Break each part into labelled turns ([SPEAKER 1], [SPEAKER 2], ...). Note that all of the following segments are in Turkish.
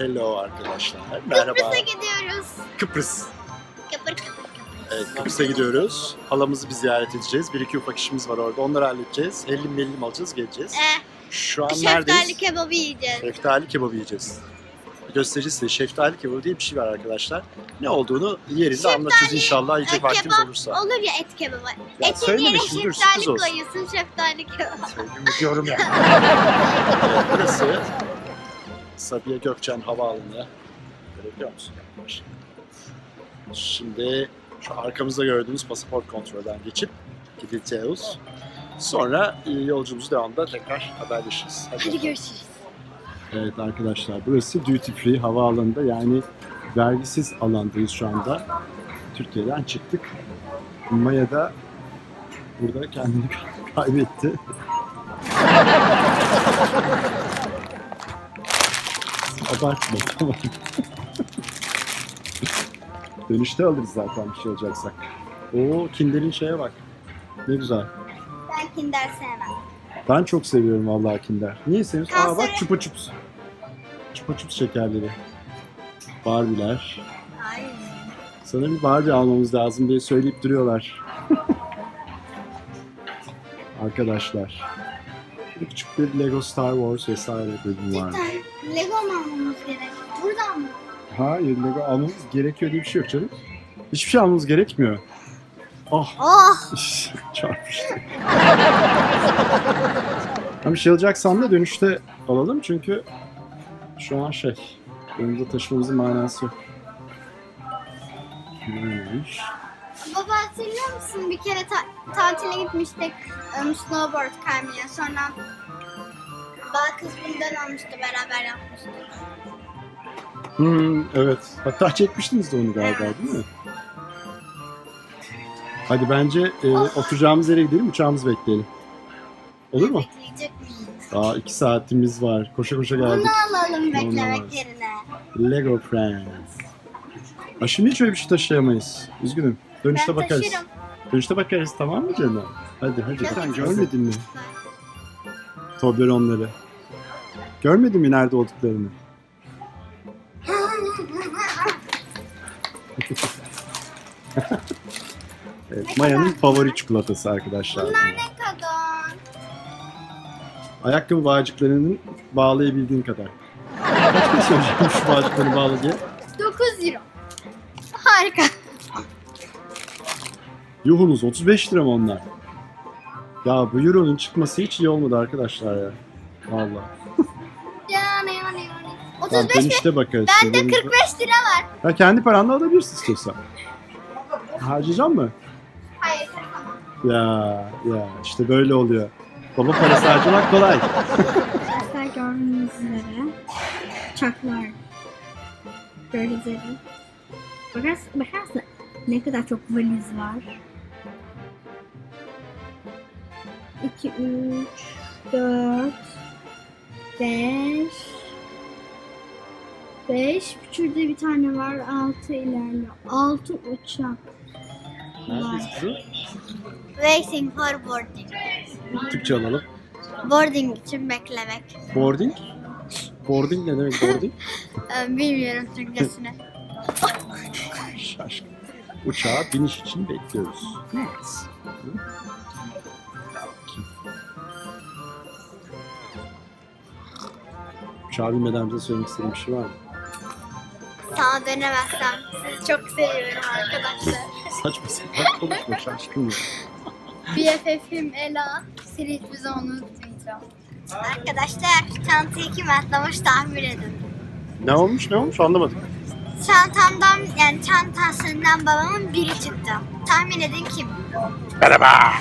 [SPEAKER 1] Hello arkadaşlar. Merhaba.
[SPEAKER 2] Kıbrıs'a gidiyoruz.
[SPEAKER 1] Kıbrıs.
[SPEAKER 2] Kıpır kıpır.
[SPEAKER 1] Evet, Kıbrıs'a gidiyoruz. Halamızı bir ziyaret edeceğiz. Bir iki ufak işimiz var orada. Onları halledeceğiz. Hellim mellim alacağız, geleceğiz.
[SPEAKER 2] Ee,
[SPEAKER 1] Şu an
[SPEAKER 2] şeftali
[SPEAKER 1] neredeyiz?
[SPEAKER 2] kebabı yiyeceğiz.
[SPEAKER 1] Şeftali kebabı yiyeceğiz. Göstereceğiz size. Şeftali kebabı diye bir şey var arkadaşlar. Ne olduğunu yerinde
[SPEAKER 2] Şeftali,
[SPEAKER 1] anlatacağız inşallah. Yiyecek vaktimiz
[SPEAKER 2] kebap
[SPEAKER 1] olursa.
[SPEAKER 2] Olur ya et kebabı.
[SPEAKER 1] Ya
[SPEAKER 2] Etin
[SPEAKER 1] söyleme
[SPEAKER 2] yerine
[SPEAKER 1] şimdi, dur,
[SPEAKER 2] şeftali
[SPEAKER 1] sürpriz olsun.
[SPEAKER 2] koyuyorsun şeftali kebabı.
[SPEAKER 1] Söyleyeyim diyorum ya. Evet, Burası Sabiha Gökçen Havaalanı. Görebiliyor musun? Şimdi şu arkamızda gördüğünüz pasaport kontrolden geçip gideceğiz. Sonra e, yolculuğumuz devamında tekrar haberleşiriz. Hadi,
[SPEAKER 2] Hadi görüşürüz.
[SPEAKER 1] Evet arkadaşlar burası duty free havaalanında yani vergisiz alandayız şu anda. Türkiye'den çıktık. Maya da burada kendini kaybetti. Abartma tamam. Dönüşte alırız zaten bir şey olacaksak. Oo Kinder'in şeye bak. Ne güzel.
[SPEAKER 2] Ben kinder sevmem.
[SPEAKER 1] Ben çok seviyorum vallahi Kinder. Niye seviyorsun? Aa bak çupa çups. Çupa çups şekerleri. Barbie'ler.
[SPEAKER 2] Hayır.
[SPEAKER 1] Sana bir Barbie almamız lazım diye söyleyip duruyorlar. Arkadaşlar. Küçük bir Lego Star Wars vesaire bölümü var. Hayır almamız gerekiyor diye bir şey yok canım. Hiçbir şey almamız gerekmiyor. Ah
[SPEAKER 2] Oh!
[SPEAKER 1] çarpıştı. Ama şey alacaksan da dönüşte alalım çünkü şu an şey, önümüzde taşımamızın manası yok. Neymiş?
[SPEAKER 2] Baba hatırlıyor musun? Bir kere ta- tatile gitmiştik. Um, snowboard kaymaya. Sonra Bal kız bundan almıştı. Beraber yapmıştık.
[SPEAKER 1] Hmm, evet. Hatta çekmiştiniz de onu galiba değil mi? Hadi bence e, oturacağımız yere gidelim, uçağımızı bekleyelim. Olur mu?
[SPEAKER 2] Bekleyecek miyiz?
[SPEAKER 1] Daha iki saatimiz var. Koşa koşa geldik.
[SPEAKER 2] Bunu alalım beklemek yerine.
[SPEAKER 1] Lego Friends. Ha şimdi hiç öyle bir şey taşıyamayız. Üzgünüm. Dönüşte
[SPEAKER 2] Ben
[SPEAKER 1] bakarız.
[SPEAKER 2] taşırım.
[SPEAKER 1] Dönüşte bakarız tamam mı canım? Hadi hadi.
[SPEAKER 2] Yok.
[SPEAKER 1] Sen görmedin mi Toblerone'ları? Görmedin mi nerede olduklarını? Evet, Maya'nın favori çikolatası arkadaşlar.
[SPEAKER 2] Bunlar ne kadar?
[SPEAKER 1] Ayakkabı bağcıklarının bağlayabildiğin kadar. Kaç kez söyleyeceğim şu bağcıklarını bağla diye?
[SPEAKER 2] 9 euro. Harika.
[SPEAKER 1] Yuhunuz 35 lira mı onlar? Ya bu euronun çıkması hiç iyi olmadı arkadaşlar ya. Valla. Tamam
[SPEAKER 2] 35 mi?
[SPEAKER 1] dönüşte bakarız.
[SPEAKER 2] Bende
[SPEAKER 1] var.
[SPEAKER 2] 45 lira var.
[SPEAKER 1] Ya kendi paranla alabilirsin istiyorsan. Harcayacak mı?
[SPEAKER 2] Hayır.
[SPEAKER 1] Ya ya işte böyle oluyor. Baba parası harcamak kolay.
[SPEAKER 3] Arkadaşlar gördüğünüz üzere uçaklar. Gördüğünüz üzere. Bakarsın, bakarsın ne kadar çok valiz var. 2, 3, 4, 5, 5, şurada bir tane var, 6 ileride. 6 uçak
[SPEAKER 1] kızım?
[SPEAKER 2] Waiting for boarding.
[SPEAKER 1] Türkçe alalım.
[SPEAKER 2] Boarding için beklemek.
[SPEAKER 1] Boarding? Boarding ne demek boarding?
[SPEAKER 2] Ee, bilmiyorum Türkçesini.
[SPEAKER 1] Şaşkın. Uçağa biniş için bekliyoruz. Evet. Uçağa binmeden bize söylemek istediğin bir şey var mı?
[SPEAKER 2] Sana dönemezsem sizi çok seviyorum arkadaşlar.
[SPEAKER 1] Saçma sapan konuşma şaşkın ya.
[SPEAKER 2] BFF'im Ela. Seni hiçbir zaman unutmayacağım. Arkadaşlar çantayı kim atlamış tahmin edin.
[SPEAKER 1] Ne olmuş ne olmuş anlamadım.
[SPEAKER 2] Çantamdan yani çantasından babamın biri çıktı. Tahmin edin kim?
[SPEAKER 1] Merhaba.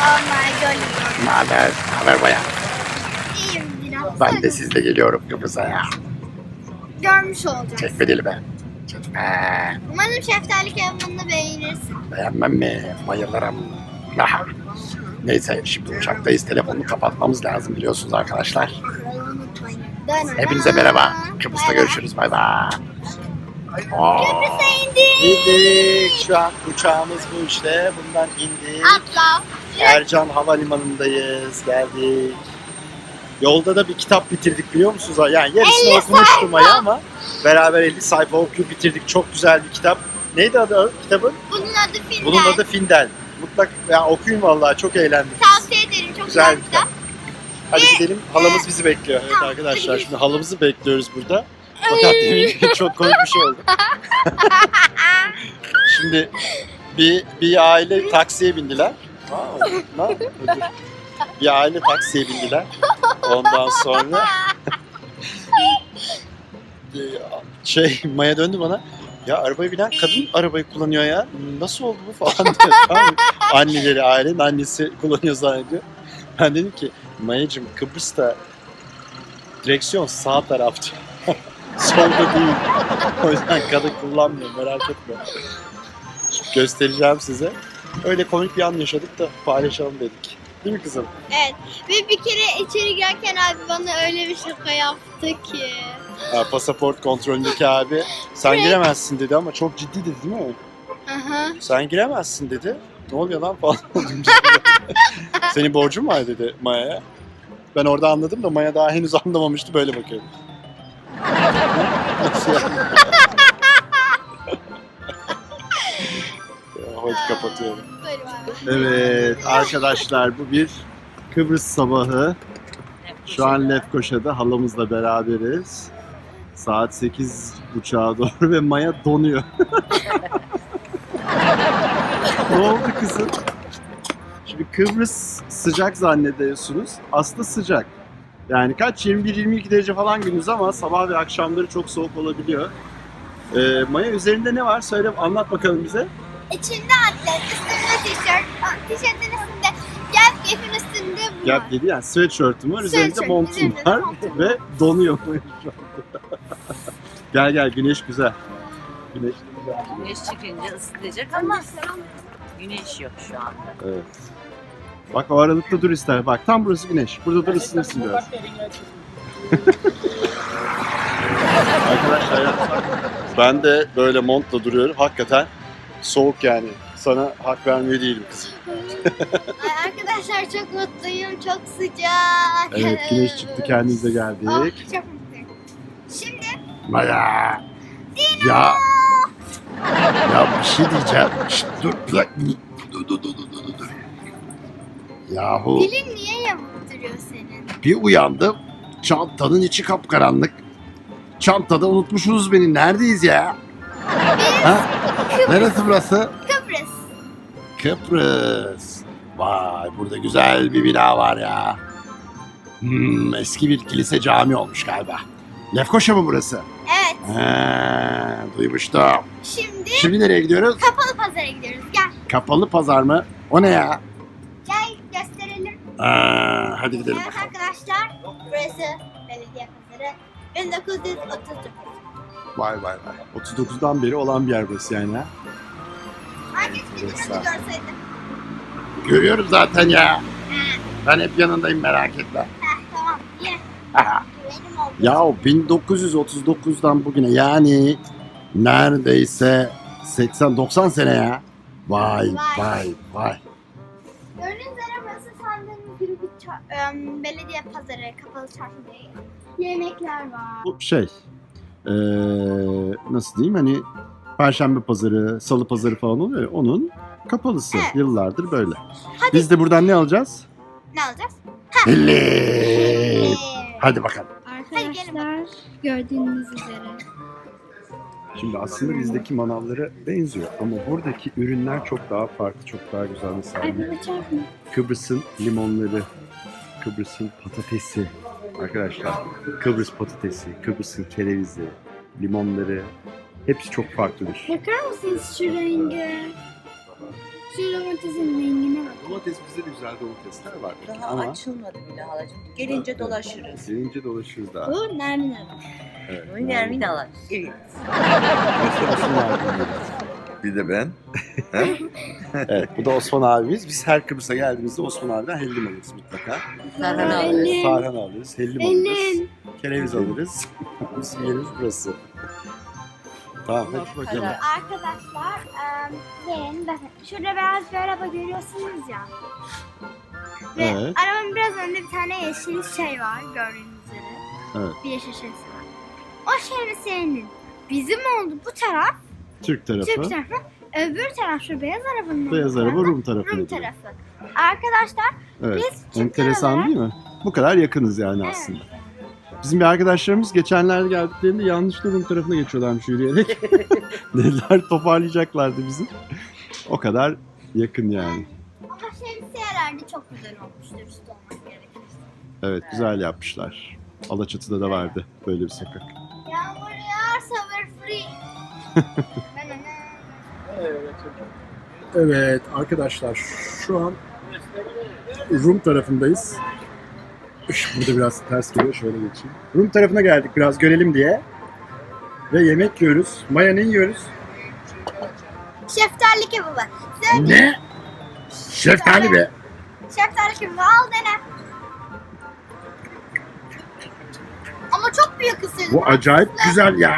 [SPEAKER 2] Oh my god.
[SPEAKER 1] Ne haber? Haber baya.
[SPEAKER 2] İyiyim biraz.
[SPEAKER 1] Ben de sizle geliyorum Kıbrıs'a ya.
[SPEAKER 2] Görmüş olacağız.
[SPEAKER 1] Çekme dilime. Çekme.
[SPEAKER 2] Umarım şeftali kebabını beğenirsin.
[SPEAKER 1] Beğenmem mi? Bayılırım. Aha. Neyse şimdi uçaktayız. Telefonu kapatmamız lazım biliyorsunuz arkadaşlar.
[SPEAKER 2] Dön
[SPEAKER 1] Hepinize merhaba. Kıbrıs'ta görüşürüz. Bay bay.
[SPEAKER 2] Kıbrıs'a indik.
[SPEAKER 1] İndik. Şu an uçağımız bu işte. Bundan indik.
[SPEAKER 2] Atla.
[SPEAKER 1] Ercan Havalimanı'ndayız. Geldik. Yolda da bir kitap bitirdik biliyor musunuz? Yani yarısını
[SPEAKER 2] 50
[SPEAKER 1] okumuştum Maya ama beraber 50 sayfa okuyup bitirdik. Çok güzel bir kitap. Neydi adı kitabın?
[SPEAKER 2] Bunun adı Findel.
[SPEAKER 1] Bunun adı Findel. Mutlak ya okuyun vallahi çok eğlendik.
[SPEAKER 2] Tavsiye ederim. Çok
[SPEAKER 1] Güzel
[SPEAKER 2] güzel
[SPEAKER 1] bir
[SPEAKER 2] kitap.
[SPEAKER 1] Hadi gidelim. Halamız bizi bekliyor. Evet
[SPEAKER 2] Tamam,
[SPEAKER 1] arkadaşlar
[SPEAKER 2] hadi
[SPEAKER 1] şimdi halamızı bekliyoruz burada. Fakat demin çok komik bir şey oldu. şimdi bir bir aile taksiye bindiler. Aa, ne. Bir aile taksiye bindiler. Ondan sonra şey Maya döndü bana. Ya arabaya binen kadın arabayı kullanıyor ya. Nasıl oldu bu falan diyor. Tamam? Anneleri ailenin annesi kullanıyor zannediyor. Ben dedim ki Maya'cığım Kıbrıs'ta direksiyon sağ tarafta. Solda değil. O yüzden kadın kullanmıyor merak etme. Göstereceğim size. Öyle komik bir an yaşadık da paylaşalım dedik. Değil mi kızım?
[SPEAKER 2] Evet. Ve bir kere içeri girerken abi bana öyle bir şaka yaptı ki.
[SPEAKER 1] Ha, pasaport kontrolündeki abi sen
[SPEAKER 2] Evet.
[SPEAKER 1] giremezsin dedi ama çok ciddi dedi değil mi?
[SPEAKER 2] Hı.
[SPEAKER 1] Sen giremezsin dedi. Ne oluyor lan falan. Senin borcun var dedi Maya'ya. Ben orada anladım da Maya daha henüz anlamamıştı böyle bakıyordu. Nasıl yani? Hadi kapatıyorum. Evet arkadaşlar bu bir Kıbrıs sabahı. Şu an Lefkoşa'da halamızla beraberiz. Saat 8 buçuğa doğru ve Maya donuyor. ne oldu kızım? Şimdi Kıbrıs sıcak zannediyorsunuz. Aslında sıcak. Yani kaç 21-22 derece falan gündüz ama sabah ve akşamları çok soğuk olabiliyor. Ee, Maya üzerinde ne var? Söyle anlat bakalım bize.
[SPEAKER 2] İçinde atlet, üstünde tişört, tişörtün üstünde gap gap'in üstünde bu
[SPEAKER 1] Ya
[SPEAKER 2] var.
[SPEAKER 1] dedi yani sweatshirt'üm var, üzerinde
[SPEAKER 2] Sweatshirt,
[SPEAKER 1] montum
[SPEAKER 2] üzerinde de
[SPEAKER 1] var
[SPEAKER 2] montum
[SPEAKER 1] ve donuyor şu anda. gel gel güneş güzel. Güneş güzel.
[SPEAKER 4] Güneş çıkınca ısıtacak ama güneş yok şu anda.
[SPEAKER 1] Evet. Bak o aralıkta dur ister. Bak tam burası güneş. Burada dur ısınırsın biraz. Arkadaşlar ya, ben de böyle montla duruyorum. Hakikaten soğuk yani. Sana hak vermiyor değilim kızım.
[SPEAKER 2] Ay arkadaşlar çok mutluyum, çok sıcak.
[SPEAKER 1] Evet güneş çıktı kendimize
[SPEAKER 2] Ah,
[SPEAKER 1] geldik.
[SPEAKER 2] çok mutluyum. Şimdi
[SPEAKER 1] Maya. Ya. Ya bir şey diyeceğim. Şşt, dur dakika. Dur dur dur dur dur. dur. Yahu
[SPEAKER 2] dilin niye yamuk duruyor senin?
[SPEAKER 1] bir uyandım. Çantanın içi kapkaranlık. Çantada unutmuşsunuz beni. Neredeyiz ya? Ha? Neresi burası?
[SPEAKER 2] Kıbrıs.
[SPEAKER 1] Kıbrıs. Vay burada güzel bir bina var ya. Hmm, eski bir kilise cami olmuş galiba. Lefkoşa mı burası?
[SPEAKER 2] Evet.
[SPEAKER 1] Ha, duymuştum.
[SPEAKER 2] Şimdi
[SPEAKER 1] Şimdi nereye gidiyoruz?
[SPEAKER 2] kapalı pazara gidiyoruz. Gel.
[SPEAKER 1] Kapalı pazar mı? O ne ya?
[SPEAKER 2] Gel gösterelim.
[SPEAKER 1] Aa, hadi gidelim.
[SPEAKER 2] Evet arkadaşlar. Burası belediye pazarı. 1939.
[SPEAKER 1] Vay vay vay. 39'dan beri olan bir yer burası yani ha.
[SPEAKER 2] Herkes birbirini
[SPEAKER 1] Burası.
[SPEAKER 2] görseydi.
[SPEAKER 1] Görüyoruz zaten ya. Ben hep yanındayım merak etme.
[SPEAKER 2] Heh tamam. Ye.
[SPEAKER 1] Aha.
[SPEAKER 2] Benim oldu.
[SPEAKER 1] Ya o 1939'dan bugüne yani neredeyse 80-90 sene ya. Vay
[SPEAKER 2] Vay.
[SPEAKER 1] vay vay.
[SPEAKER 2] Gördüğünüz üzere burası sandığınız gibi bir ça- em, belediye pazarı, kapalı çarşı değil. Yemekler var.
[SPEAKER 1] Bu şey eee, nasıl diyeyim hani Perşembe pazarı, salı pazarı falan oluyor ya onun kapalısı.
[SPEAKER 2] Evet.
[SPEAKER 1] Yıllardır böyle.
[SPEAKER 2] Hadi
[SPEAKER 1] Biz de buradan ne alacağız?
[SPEAKER 2] ne alacağız? Ee,
[SPEAKER 1] Hadi bakalım.
[SPEAKER 3] Arkadaşlar gördüğünüz üzere.
[SPEAKER 1] Şimdi aslında bizdeki manavlara benziyor ama buradaki ürünler çok daha farklı, çok daha güzel. Mesela
[SPEAKER 3] Ay çarpma.
[SPEAKER 1] Kıbrıs'ın limonları, Kıbrıs'ın patatesi. Arkadaşlar Kıbrıs patatesi, Kıbrıs'ın kerevizi, limonları hepsi çok farklıdır.
[SPEAKER 3] Bakar mısınız şu renge? Şu domatesin rengine bak.
[SPEAKER 1] Domates bizde de güzel domatesler var.
[SPEAKER 4] Daha
[SPEAKER 1] ama
[SPEAKER 4] açılmadı bile halacığım. Gelince dolaşırız.
[SPEAKER 1] gelince dolaşırız daha.
[SPEAKER 3] Bu Nermin Hanım.
[SPEAKER 1] Evet.
[SPEAKER 4] Bu Nermin alan. Evet.
[SPEAKER 5] Bir de ben.
[SPEAKER 1] Evet bu da Osman abimiz. Biz her Kıbrıs'a geldiğimizde Osman abiden hellim alırız mutlaka.
[SPEAKER 4] Tarhana
[SPEAKER 3] Aa,
[SPEAKER 4] alırız.
[SPEAKER 1] Tarhan alırız, hellim alırız. Kereviz alırız. Bizim yerimiz burası. Tamam hadi bakalım.
[SPEAKER 2] Arkadaşlar, em, gelin bakın. Şurada beyaz bir araba görüyorsunuz ya. Ve
[SPEAKER 1] Evet.
[SPEAKER 2] arabanın biraz
[SPEAKER 3] önünde bir tane yeşil şey var gördüğünüz üzere.
[SPEAKER 1] Evet.
[SPEAKER 3] Bir yeşil şeysi var. O şemsiyenin bizim oldu bu taraf,
[SPEAKER 1] Türk tarafı.
[SPEAKER 3] Türk tarafı. Öbür taraf şu beyaz arabanın
[SPEAKER 1] Beyaz araba Rum tarafı.
[SPEAKER 3] Rum tarafı. Arkadaşlar
[SPEAKER 1] Evet.
[SPEAKER 3] Biz Türkler
[SPEAKER 1] Enteresan
[SPEAKER 3] olarak-
[SPEAKER 1] değil mi? Bu kadar yakınız yani
[SPEAKER 3] Evet.
[SPEAKER 1] aslında. Bizim bir arkadaşlarımız geçenlerde geldiklerinde yanlışlıkla Rum tarafına geçiyorlarmış yürüyerek. Dediler toparlayacaklardı bizi. O kadar yakın yani.
[SPEAKER 2] Ama şemsiyeler de çok güzel olmuş dürüst olmak gerekirse.
[SPEAKER 1] Evet güzel yapmışlar. Alaçatı'da da vardı böyle bir sokak.
[SPEAKER 2] Yağmur yağarsa we're free.
[SPEAKER 1] Evet arkadaşlar şu an Rum tarafındayız. Burada biraz ters geliyor şöyle geçeyim. Rum tarafına geldik biraz görelim diye. Ve yemek yiyoruz. Maya ne yiyoruz?
[SPEAKER 2] Şeftali kebabı. Sen
[SPEAKER 1] Ne? Şeftali be.
[SPEAKER 2] şeftali kebabı al dene. Ama çok büyük ısırdı.
[SPEAKER 1] Bu acayip güzel ya.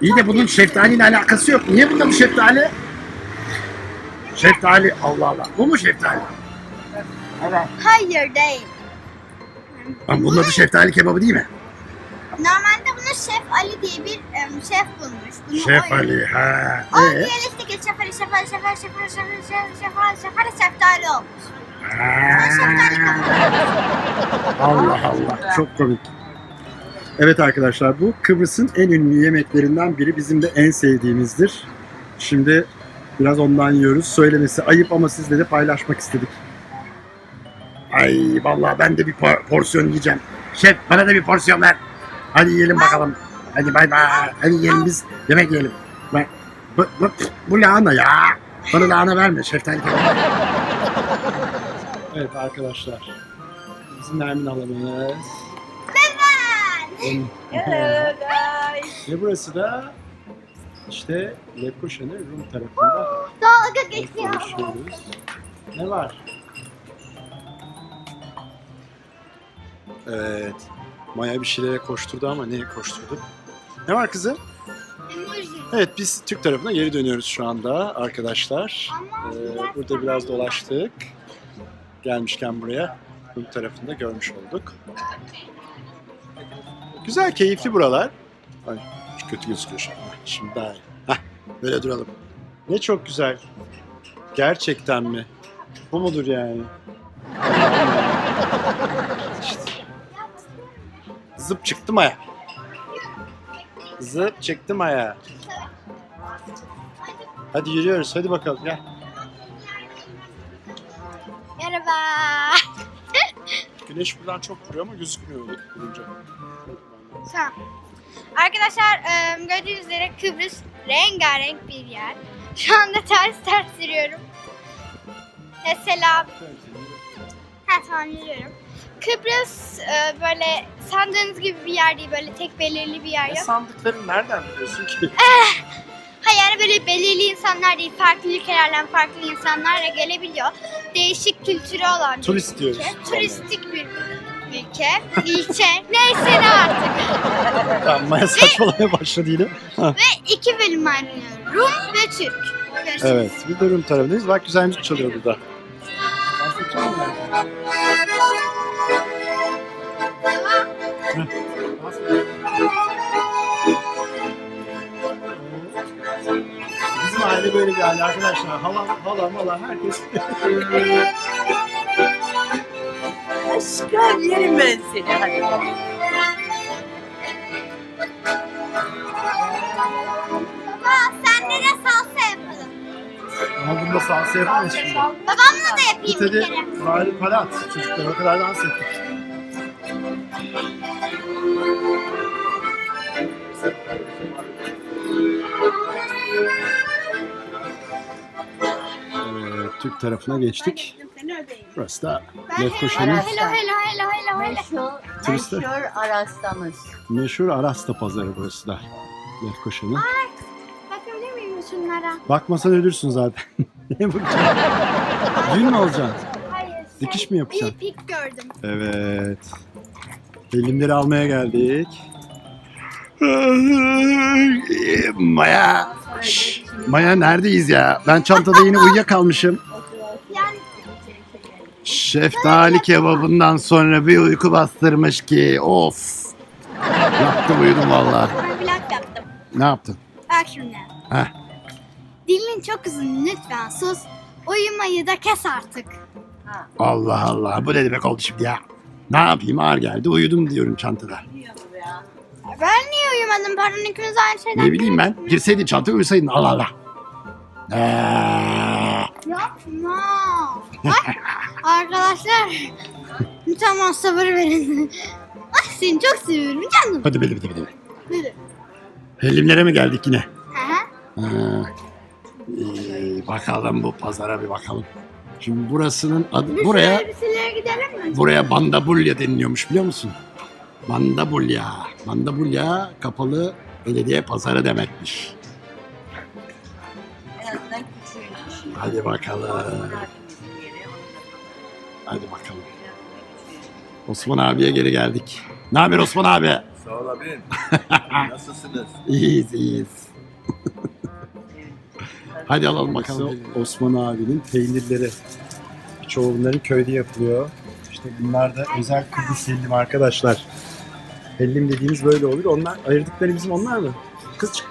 [SPEAKER 1] İyi de bunun şeftaliyle alakası yok. Niye bunda bu şeftali? Şeftali Allah Allah. Bu mu şeftali?
[SPEAKER 2] Hayır değil.
[SPEAKER 1] Ama bunun adı şeftali kebabı değil mi?
[SPEAKER 2] Normalde bunu Şef Ali diye bir em, şef bulmuş. Bunu
[SPEAKER 1] Şef Ali ha.
[SPEAKER 2] O
[SPEAKER 1] Ee?
[SPEAKER 2] diyelim ki Şef Ali, Şef Ali, Şef Ali, Şef Ali, Şef Ali, Şef Ali, Şef Ali, Şef Ali, şeftali olmuş.
[SPEAKER 1] Ha.
[SPEAKER 2] Şeftali kebabı.
[SPEAKER 1] Allah Allah. Çok komik. Evet arkadaşlar bu Kıbrıs'ın en ünlü yemeklerinden biri. Bizim de en sevdiğimizdir. Şimdi biraz ondan yiyoruz. Söylemesi ayıp ama sizle de paylaşmak istedik. Ay vallahi ben de bir por- porsiyon yiyeceğim. Şef bana da bir porsiyon ver. Hadi yiyelim bakalım. Hadi bay bay. Hadi yiyelim biz yemek yiyelim. Ben, bu, bu, bu lahana ya. Bana lahana verme şeftali Evet arkadaşlar. Bizim Nermin halamız.
[SPEAKER 2] Ben.
[SPEAKER 4] Hello guys.
[SPEAKER 1] Ve burası da işte Lefkoşa'nın Rum tarafında
[SPEAKER 2] Dalga geçiyor.
[SPEAKER 1] konuşuyoruz. Ne var? Evet. Maya bir şeylere koşturdu ama neye koşturdu? Ne var kızım?
[SPEAKER 2] Emoji.
[SPEAKER 1] Evet biz Türk tarafına geri dönüyoruz şu anda arkadaşlar.
[SPEAKER 2] Ama
[SPEAKER 1] Ee, burada biraz dolaştık. Gelmişken buraya Rum tarafında görmüş olduk. Güzel, keyifli buralar. Ay, kötü gözüküyor şu an. Şimdi daha iyi. Hah, böyle duralım. Ne çok güzel. Gerçekten mi? Bu mudur yani? İşte. Zıp çıktım aya. Zıp çıktım aya. Hadi yürüyoruz. Hadi bakalım gel.
[SPEAKER 2] Merhaba.
[SPEAKER 1] Güneş buradan çok vuruyor ama gözükmüyor vurunca.
[SPEAKER 2] Tamam. Arkadaşlar e, gördüğünüz üzere Kıbrıs rengarenk bir yer. Şu anda ters ters yürüyorum. Mesela ha tamam yürüyorum. Kıbrıs e, böyle sandığınız gibi bir yer değil. Böyle tek belirli bir yer
[SPEAKER 1] Ne
[SPEAKER 2] yok.
[SPEAKER 1] sandıkları nereden biliyorsun ki?
[SPEAKER 2] Hayır yani böyle belirli insanlar değil. Farklı ülkelerden farklı insanlar da gelebiliyor. Değişik kültürü olan bir
[SPEAKER 1] Turist diyoruz.
[SPEAKER 2] Turistik bir ülke. İlçe. Neyse ne artık.
[SPEAKER 1] Tamam Maya saçmalamaya başladı yine.
[SPEAKER 2] Ve iki bölüm ayrılıyor. Rum ve Türk. Görüşürüz.
[SPEAKER 1] Evet, bir de Rum tarafındayız. Bak güzel müzik çalıyor burada. Bizim aile böyle bir aile arkadaşlar. Hala, hala, hala herkes.
[SPEAKER 4] Aşkım yerim ben seni. Hadi.
[SPEAKER 2] Baba senle de salsa yapalım.
[SPEAKER 1] Ama bunda salsa yapamayız şimdi.
[SPEAKER 2] Babamla da yapayım bir
[SPEAKER 1] hadi
[SPEAKER 2] kere.
[SPEAKER 1] bari para at. Çocuklar o kadar dans ettik. Evet, Türk tarafına geçtik. Burası da Lefkoşa'nın
[SPEAKER 2] hello hello hello hello hello.
[SPEAKER 4] Meşhur,
[SPEAKER 1] Turistler.
[SPEAKER 4] meşhur arastamız.
[SPEAKER 1] meşhur Arasta pazarı burası da. Lefkoşa'nın.
[SPEAKER 2] Bakabilir miyim şunlara?
[SPEAKER 1] Bakmasan ölürsün zaten. Ne bakacaksın? Düğün mü olacaksın?
[SPEAKER 2] Hayır.
[SPEAKER 1] Dikiş mi yapacaksın?
[SPEAKER 2] Bir pik gördüm.
[SPEAKER 1] Evet. Elimleri almaya geldik. Maya. Şş, Maya neredeyiz ya? Ben çantada yine uyuyakalmışım. Şeftali kebabından sonra bir uyku bastırmış ki of. Yattım uyudum valla.
[SPEAKER 2] Yaptım.
[SPEAKER 1] Ne yaptın?
[SPEAKER 2] Bak şimdi.
[SPEAKER 1] Heh.
[SPEAKER 2] Dilin çok uzun lütfen sus. Uyumayı da kes artık.
[SPEAKER 1] Allah Allah bu ne demek oldu şimdi ya? Ne yapayım ağır geldi uyudum diyorum çantada.
[SPEAKER 2] Ben niye uyumadım? Pardon ikimiz aynı şeyden.
[SPEAKER 1] Ne bileyim ben girseydin çantaya uyusaydın Allah Allah. Ee,
[SPEAKER 2] Yapma. arkadaşlar. Lütfen bana sabır verin. Ay seni çok seviyorum canım.
[SPEAKER 1] hadi benim hadi benim.
[SPEAKER 2] Hadi.
[SPEAKER 1] Hellimlere mi geldik yine?
[SPEAKER 2] Aha.
[SPEAKER 1] Ha. Ee, bakalım bu pazara bir bakalım. Şimdi burasının adı
[SPEAKER 2] Biz
[SPEAKER 1] buraya
[SPEAKER 2] bir gidelim mi?
[SPEAKER 1] buraya Bandabulya deniliyormuş biliyor musun? Bandabulya. Bandabulya kapalı belediye pazarı demekmiş. Hadi bakalım. Hadi bakalım. Osman abiye geri geldik. Ne haber Osman abi?
[SPEAKER 5] Sağ ol abim. Nasılsınız?
[SPEAKER 1] İyiyiz iyiyiz. Hadi alalım bakalım. Osman abinin peynirleri. Çoğu bunların köyde yapılıyor. İşte bunlar da özel Kıbrıs hellim arkadaşlar. Hellim dediğimiz böyle olur. Onlar ayırdıkları bizim onlar mı? Kız çık.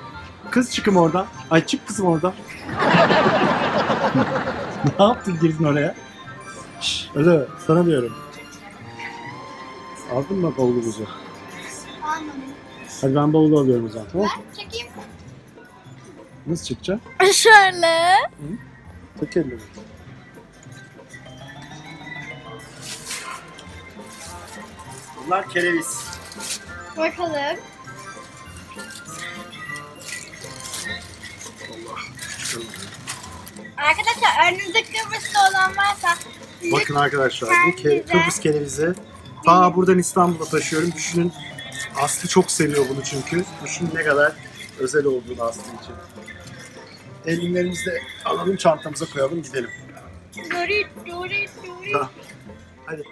[SPEAKER 1] Kız çıkım oradan. Ay çık kızım oradan. ne yaptın girdin oraya? Öyle sana diyorum. Aldın mı bavulumuzu?
[SPEAKER 2] Anladım.
[SPEAKER 1] Hadi ben bavulu alıyorum o zaman. Tamam. mı?
[SPEAKER 2] Ben çekeyim.
[SPEAKER 1] Nasıl çıkacağım?
[SPEAKER 2] Şöyle.
[SPEAKER 1] Tek elle. Bunlar kereviz.
[SPEAKER 2] Bakalım. Arkadaşlar önünüzde Kıbrıs'ta olan varsa
[SPEAKER 1] Bakın arkadaşlar bu ke- Kıbrıs kerevizi. Ta buradan İstanbul'a taşıyorum. Düşünün Aslı çok seviyor bunu çünkü. Düşünün ne kadar özel olduğunu Aslı için. Elinlerimizi de alalım çantamıza koyalım gidelim.
[SPEAKER 2] Dorit, Dorit, Dorit.
[SPEAKER 1] Hadi